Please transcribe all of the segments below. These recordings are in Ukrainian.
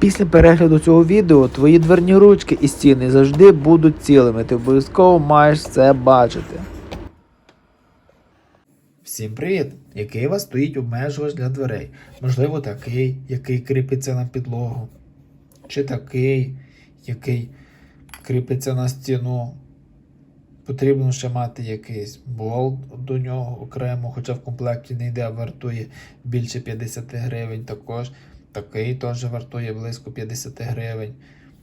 Після перегляду цього відео твої дверні ручки і стіни завжди будуть цілими. Ти обов'язково маєш це бачити. Всім привіт! Який у вас стоїть обмежувач для дверей? Можливо, такий, який кріпиться на підлогу. Чи такий, який кріпиться на стіну. Потрібно ще мати якийсь болт до нього окремо, хоча в комплекті не йде, а вартує більше 50 гривень також. Такий теж вартує близько 50 гривень.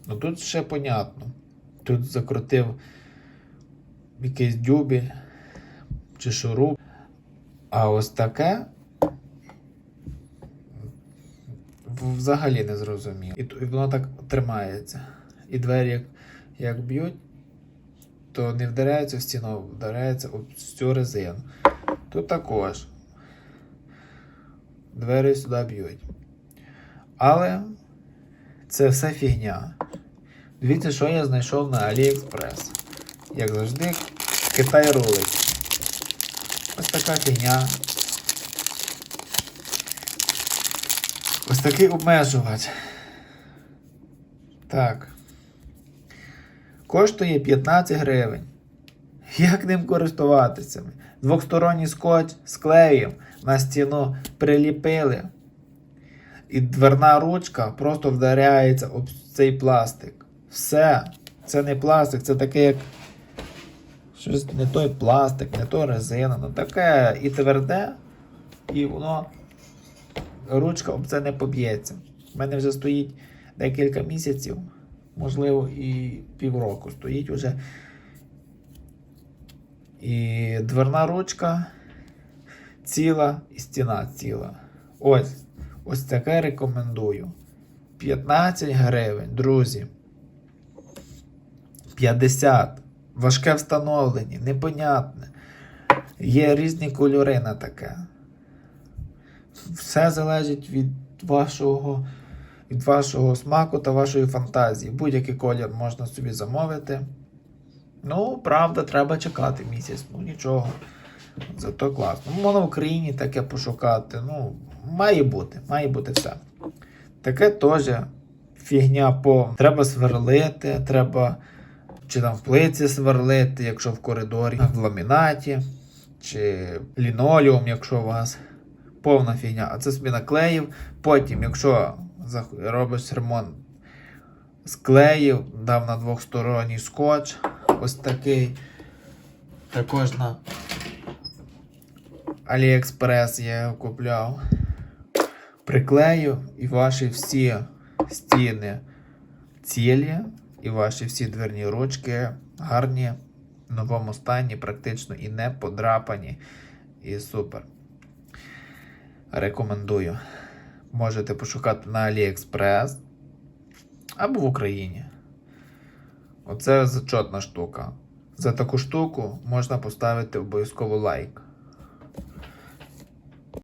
Ну тут ще понятно. Тут закрутив якийсь дюбель чи шуруп. А ось таке взагалі не зрозуміло. І, воно так тримається. І двері, як, як б'ють, то не вдаряється в стіну, вдаряється об цю резину. Тут також. Двері сюди б'ють. Але це все фігня. Дивіться, що я знайшов на AliExpress. Як завжди, Китай рулить. Ось така фігня. Ось такий обмежувач. Так. Коштує 15 гривень. Як ним користуватися? Двохсторонній скотч склеїв на стіну приліпили. І дверна ручка просто вдаряється об цей пластик. Все. Це не пластик, це таке як. Щось не той пластик, не то резина, ну таке і тверде, і воно ручка об це не поб'ється. У мене вже стоїть декілька місяців, можливо, і півроку стоїть уже. І дверна ручка ціла, і стіна ціла. Ось, ось таке рекомендую. 15 гривень, друзі. 50. Важке встановлення, непонятне. Є різні кольори на таке. Все залежить від вашого, від вашого смаку та вашої фантазії. Будь-який колір можна собі замовити. Ну, правда, треба чекати місяць. Ну нічого. Зато класно. Ну, Можна в Україні таке пошукати. Ну, має бути, має бути все. Таке теж фігня по. Треба сверлити, треба чи там в плиці сверлити, якщо в коридорі, в ламінаті, чи лінолеум, якщо у вас повна фігня. А це собі наклеїв. Потім, якщо робиш ремонт, склеїв, дав на двохсторонній скотч. Ось такий. Також на AliExpress я його купляв. Приклею і ваші всі стіни цілі, і ваші всі дверні ручки гарні, в новому стані, практично і не подрапані. І супер. Рекомендую. Можете пошукати на AliExpress або в Україні. Оце зачетна штука. За таку штуку можна поставити обов'язково лайк.